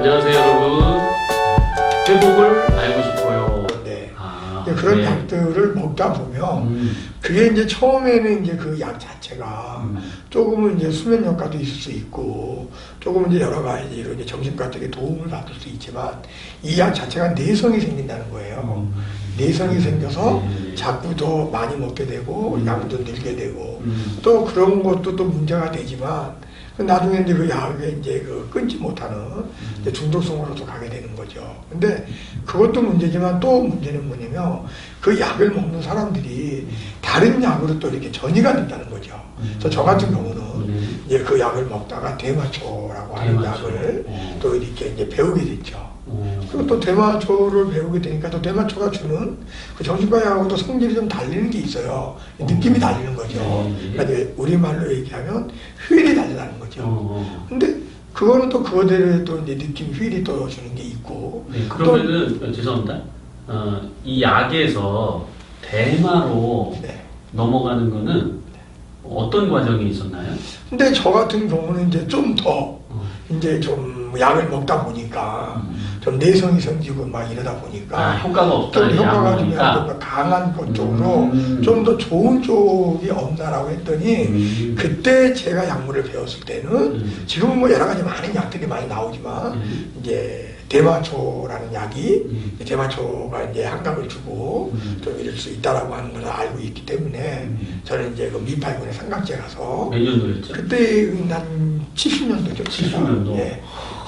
안녕하세요 여러분 회복을 알고 싶어요 네. 아, 그런 네. 약들을 먹다 보면 음, 그게 이제 처음에는 이제 그 약 자체가 음. 조금은 이제 수면 효과도 있을 수 있고 조금은 이제 여러 가지로 이제 정신과 쪽에 도움을 받을 수 있지만 이 약 자체가 내성이 생긴다는 거예요. 음. 내성이 생겨서 네. 자꾸 더 많이 먹게 되고 음. 약도 늘게 되고 음. 또 그런 것도 또 문제가 되지만 그 나중에 이제 그 약에 이제 그 끊지 못하는 이제 중독성으로도 가게 되는 거죠. 근데 그것도 문제지만 또 문제는 뭐냐면 그 약을 먹는 사람들이 다른 약으로 또 이렇게 전이가 된다는 거죠. 그래서 저 같은 경우는 음. 이제 그 약을 먹다가 대마초라고 하는 대마초. 약을 어. 또 이렇게 이제 배우게 됐죠. 어. 그리고 또 대마초를 배우게 되니까 또 대마초가 주는 그 정신과 약하고도 성질이 좀 달리는 게 있어요. 느낌이 달리는 거죠. 네. 그러니까 우리말로 얘기하면 휠이 달라는 거죠. 어. 근데 그거는 또 그거대로 또 이제 느낌 휠이 또 주는 게 있고 네, 그러면은 어, 죄송합니다 어, 이 약에서 대마로 네. 넘어가는 거는 어떤 과정이 있었나요? 근데 저 같은 경우는 이제 좀더 어. 이제 좀 약을 먹다 보니까 음. 좀 내성이 생기고 막 이러다 보니까 아 효과가 좀 없다는 효과가 좀 약간 강한 것 쪽으로 음. 좀더 좋은 쪽이 없나라고 했더니 음. 그때 제가 약물을 배웠을 때는 음. 지금은 뭐 여러 가지 많은 약들이 많이 나오지만 음. 이제 대마초라는 약이 음. 대마초가 이제 한강을 주고 음. 좀 이럴 수 있다라고 하는 걸 알고 있기 때문에 음. 저는 이제 그 미팔군의 삼각제 가서 몇 년도였죠? 그때 한 70년도죠. 70 년도. 예.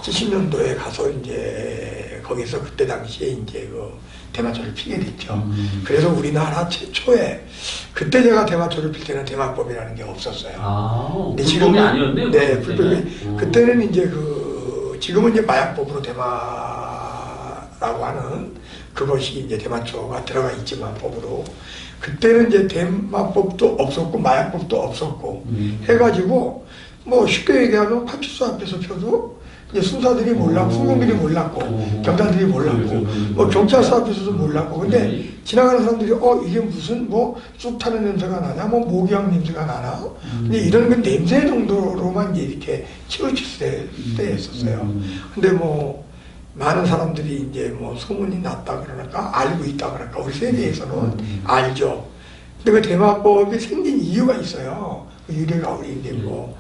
70년도에 가서 이제 거기서 그때 당시에 이제 그 대마초를 피게 됐죠. 음. 그래서 우리나라 최초에 그때 제가 대마초를 필 때는 대마법이라는 게 없었어요. 아, 근데 불법이 아니었네요. 네, 그때는. 불법이 음. 그때는 이제 그 지금은 이제 마약법으로 대마라고 하는 그것이 이제 대마초가 들어가 있지만 법으로 그때는 이제 대마법도 없었고 마약법도 없었고 음. 해가지고 뭐 쉽게 얘기하면 파출소 앞에서 펴도 이제 순사들이 몰랐고 오. 순경들이 몰랐고 오. 경찰들이 몰랐고 음. 뭐 경찰서 앞에서도 몰랐고 근데 네. 지나가는 사람들이 어 이게 무슨 뭐 쑥 타는 냄새가 나냐 뭐 모기향 냄새가 나나 음. 근데 이런 그 냄새 정도로만 이렇게 치우칠 때, 때였었어요 음. 근데 뭐 많은 사람들이 이제 뭐 소문이 났다 그러니까 알고 있다 그러니까 우리 세계에서는 음. 알죠 근데 그 대마법이 생긴 이유가 있어요 그 유래가 우리 이제 뭐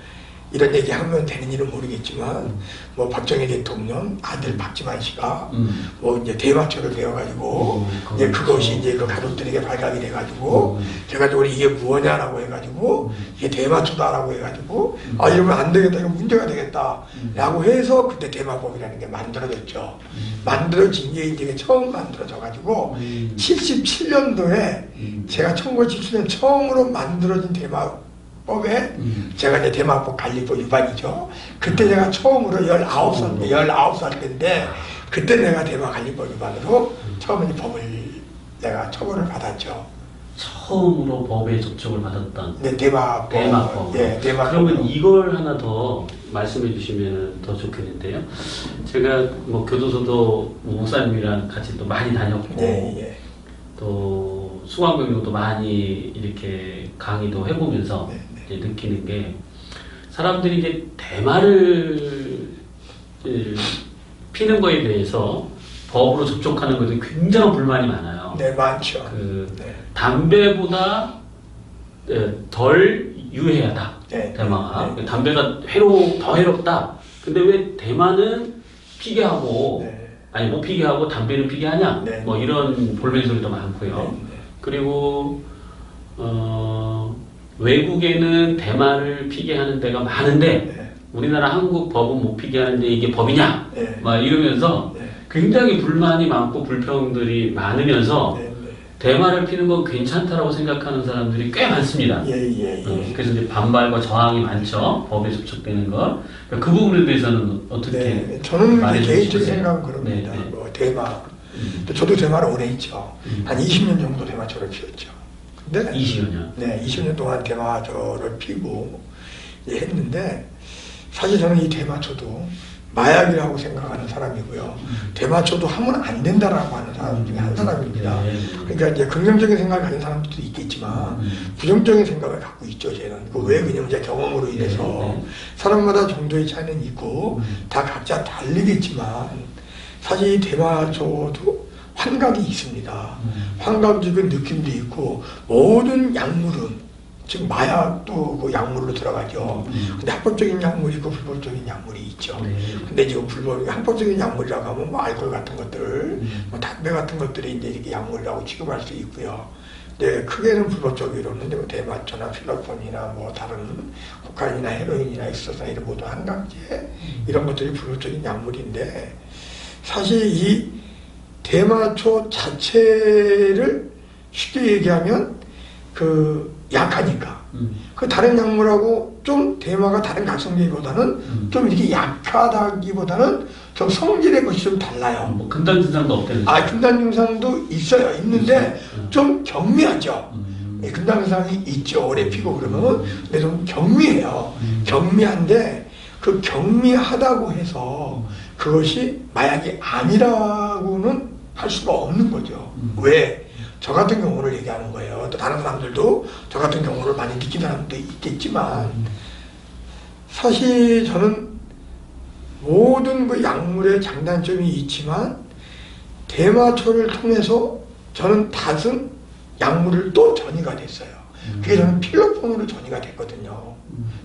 이런 얘기하면 되는지는 모르겠지만 뭐 박정희 대통령 아들 박지만 씨가 음. 뭐 이제 대마초를 배워가지고 음, 이제 그렇죠. 그것이 이제 그 가족들에게 발각이 돼가지고 음. 돼가지고 이게 무엇냐라고 해가지고 음. 이게 대마초다라고 해가지고 음. 아 이러면 안 되겠다 이거 문제가 되겠다라고 음. 해서 그때 대마법이라는 게 만들어졌죠 음. 만들어진 게 이제 처음 만들어져가지고 음. 77년도에 음. 제가 1977년 처음으로 만들어진 대마 법에 음. 제가 이제 대마법 관리법 위반이죠. 그때 내가 처음으로 19살, 19살 때인데, 그때 내가 대마 관리법 위반으로 처음 이 법을 내가 처벌을 받았죠. 처음으로 법에 접촉을 받았던 네, 대마법. 대마법. 예, 대마법. 그러면 이걸 하나 더 말씀해 주시면 더 좋겠는데요. 제가 뭐 교도소도 뭐 목사님이랑 같이 또 많이 다녔고 예, 예. 또 수강병료도 많이 이렇게 강의도 해보면서 네, 느끼는 게 사람들이 이제 대마를 예, 피는 거에 대해서 법으로 접촉하는 것에 굉장한 불만이 많아요. 네, 많죠. 그 네. 담배보다 예, 덜 유해하다. 네. 대마가 네. 담배가 해로 더 해롭다. 근데 왜 대마는 피게 하고 네. 아니 못 피게 하고 담배는 피게 하냐? 네. 뭐 이런 볼멘 소리도 많고요. 네. 그리고 어, 외국에는 대마를 피게 하는 데가 많은데 네. 우리나라 한국 법은 못 피게 하는데 이게 법이냐? 네. 막 이러면서 네. 굉장히 불만이 많고 불평들이 많으면서 네. 네. 대마를 피는 건 괜찮다라고 생각하는 사람들이 꽤 많습니다. 예, 예, 어, 예. 그래서 이제 반발과 저항이 많죠. 법에 접촉되는 것. 그러니까 그 부분에 대해서는 어떻게? 네. 저는 개인적인? 생각은 그럽니다. 네, 네. 뭐 대마. 음, 또 저도 대마를 오래 했죠. 음. 한 20년 정도 대마초를 피웠죠. 근데 20여 네, 20년 동안 대마초를 피고 했는데 사실 저는 이 대마초도 마약이라고 생각하는 사람이고요. 대마초도 하면 안 된다라고 하는 사람 중에 한 사람입니다. 네. 그러니까 이제 긍정적인 생각을 가진 사람들도 있겠지만 부정적인 생각을 갖고 있죠. 쟤는 그왜 그냐면 제 경험으로 인해서 네. 사람마다 정도의 차이는 있고 다 각자 다르겠지만 사실 이 대마초도 환각이 있습니다. 환각적인 느낌도 있고 모든 약물은 지금 마약도 그 약물로 들어가죠. 근데 합법적인 약물이 있고 불법적인 약물이 있죠. 네. 근데 지금 불법, 합법적인 약물이라고 하면 뭐 알코올 같은 것들, 뭐 담배 같은 것들이 이제 이렇게 약물이라고 취급할 수 있고요. 네, 크게는 불법적으로는 뭐 대마초나 필로폰이나 뭐 다른 코카인이나 헤로인이나 있어서 이런 모든 한강제 이런 것들이 불법적인 약물인데 사실 이 대마초 자체를 쉽게 얘기하면 그 약하니까 음. 그 다른 약물하고 좀 대마가 다른 각성제보다는 음. 좀 이렇게 약하다기보다는 좀 성질의 것이 좀 달라요. 뭐 금단 증상도 없대는 아 금단 증상도 있어요. 있는데 음. 좀 경미하죠. 음. 예, 금단 증상이 있죠. 오래 피고 그러면 근데 좀 경미해요. 경미한데 그 경미하다고 해서 그것이 마약이 아니라고는 할 수가 없는 거죠. 왜? 저 같은 경우를 얘기하는 거예요. 또 다른 사람들도 저 같은 경우를 많이 느끼는 사람도 있겠지만 사실 저는 모든 그 약물의 장단점이 있지만 대마초를 통해서 저는 다른 약물을 또 전이가 됐어요. 그게 저는 필로폰으로 전이가 됐거든요.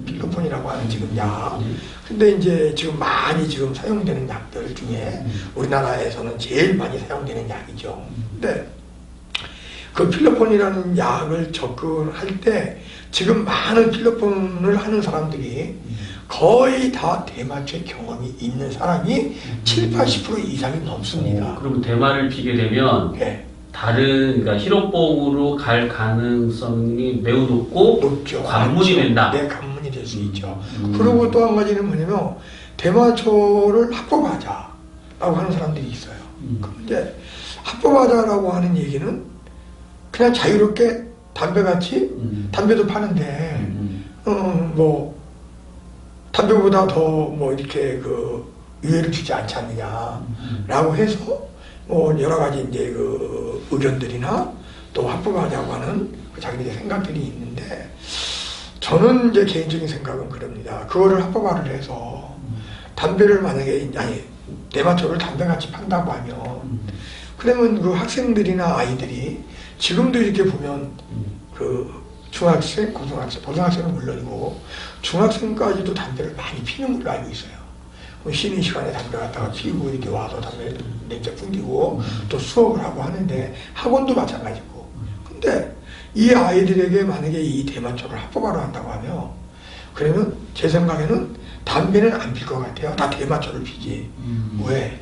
필로폰이라고 하는 지금 약. 근데 이제 지금 많이 지금 사용되는 약들 중에 우리나라에서는 제일 많이 사용되는 약이죠. 근데 그 필로폰이라는 약을 접근할 때 지금 많은 필로폰을 하는 사람들이 거의 다 대마초의 경험이 있는 사람이 7, 80% 이상이 넘습니다. 어, 그러면 대마를 피게 되면 예, 다른 그러니까 실업봉으로 갈 가능성이 매우 높고 높죠. 관문이 된다. 네, 관문이 될 수 있죠. 음. 그리고 또 한 가지는 뭐냐면 대마초를 합법하자라고 하는 사람들이 있어요. 음. 이제 합법하자라고 하는 얘기는 그냥 자유롭게 담배같이 음. 담배도 파는데 음. 어, 뭐 담배보다 더 뭐 이렇게 그 유해를 주지 않지 않느냐라고 해서 뭐 여러 가지 이제 그 의견들이나 또 합법하자고 하는 그 자기들의 생각들이 있는데 저는 이제 개인적인 생각은 그럽니다. 그거를 합법화를 해서 담배를 만약에 아니 대마초를 담배같이 판다고 하면 그러면 그 학생들이나 아이들이 지금도 이렇게 보면 그 중학생, 고등학생, 고등학생은 물론이고 중학생까지도 담배를 많이 피는 걸로 알고 있어요. 그럼 쉬는 시간에 담배 갖다가 피우고 이렇게 와서 담배 냉장 풍기고 또 수업을 하고 하는데 학원도 마찬가지고. 근데 이 아이들에게 만약에 이 대마초를 합법화로 한다고 하면 그러면 제 생각에는 담배는 안 필 것 같아요. 다 대마초를 피지. 음. 왜?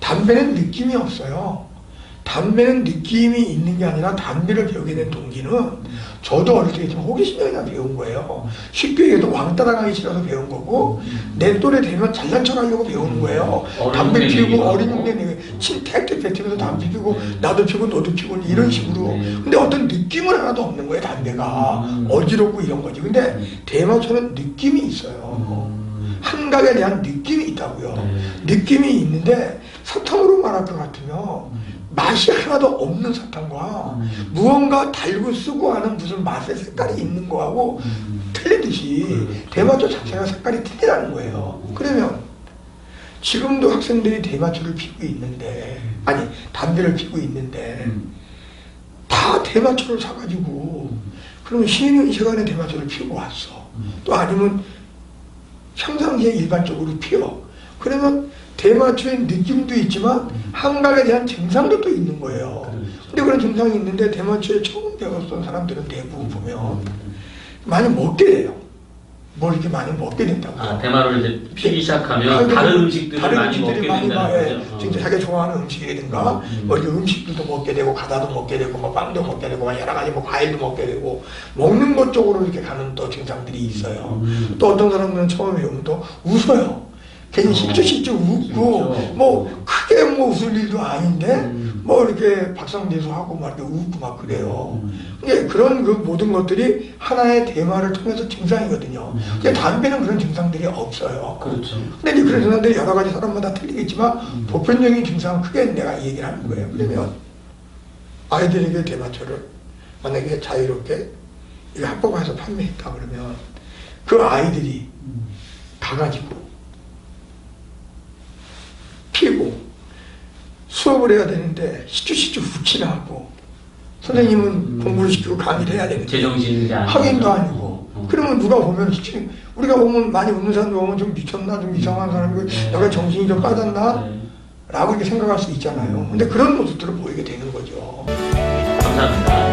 담배는 느낌이 없어요. 담배는 느낌이 있는 게 아니라 담배를 배우게 된 동기는 저도 어릴 때 그냥 배운 거예요. 쉽게 얘기해도 왕 따라가기 싫어서 배운 거고 내 또래 되면 잘난 척 하려고 배우는 거예요. 어린 담배 피우고 어린 내고 친택도 뱉으면서 담배 피우고 네. 나도 피우고 너도 피우고 이런 식으로 네. 근데 어떤 느낌은 하나도 없는 거예요 담배가 음. 어지럽고 이런 거지 근데 음. 대마초는 느낌이 있어요 음. 한각에 대한 느낌이 있다고요 네. 느낌이 있는데 사탕으로 말할 것 같으면 맛이 하나도 없는 사탕과 음. 무언가 달고 쓰고 하는 무슨 맛의 색깔이 있는 거하고 음. 틀리듯이 그렇죠. 대마초 자체가 색깔이 틀리다는 거예요. 그러면 지금도 학생들이 대마초를 피고 있는데 아니 담배를 피고 있는데 음. 다 대마초를 사가지고 그러면 쉬는 시간에 대마초를 피우고 왔어. 또 아니면 평상시에 일반적으로 피워. 그러면 대마초의 느낌도 있지만 한각에 대한 증상도 또 있는 거예요. 그렇죠. 근데 그런 증상이 있는데 대마초에 처음 배웠던 사람들은 대부분 보면 많이 먹게 돼요. 뭘 이렇게 많이 먹게 된다고. 아 대마를 이제 피기 시작하면 다른 다른 음식들을 다른 많이 음식들이 먹게 된다는 예, 거죠. 어. 진짜 자기가 좋아하는 음식이라든가 음. 뭐 음식들도 먹게 되고 과자도 먹게 되고 뭐 빵도 먹게 되고 막 여러 가지 뭐 과일도 먹게 되고 먹는 것 쪽으로 이렇게 가는 또 증상들이 있어요. 음. 또 어떤 사람들은 처음에 배우면 또 웃어요. 괜히 어. 실주실주 웃고 진짜? 뭐 크게 뭐 웃을 일도 아닌데 음. 뭐 이렇게 박상대소하고 막 이렇게 웃고 막 그래요. 음. 근데 그런 그 모든 것들이 하나의 대마를 통해서 증상이거든요. 음. 근데 담배는 그런 증상들이 없어요. 그렇죠. 근데 그런 증상들이 여러 가지 사람마다 틀리겠지만 음. 보편적인 증상은 크게 내가 이 얘기를 하는 거예요. 그러면 아이들에게 대마초를 만약에 자유롭게 이거 합법화해서 판매했다 그러면 그 아이들이 음. 가가지고 수업을 해야 되는데 시추시추 훅치나 하고 선생님은 음. 공부를 시키고 강의를 해야 되는데 제정신이. 학인도 아니고 어. 그러면 누가 보면 시추 우리가 보면 많이 웃는 사람도 보면 좀 미쳤나 좀 이상한 사람이고 네. 약간 정신이 좀 빠졌나 네. 라고 이렇게 생각할 수 있잖아요 근데 그런 모습들을 보이게 되는 거죠 감사합니다.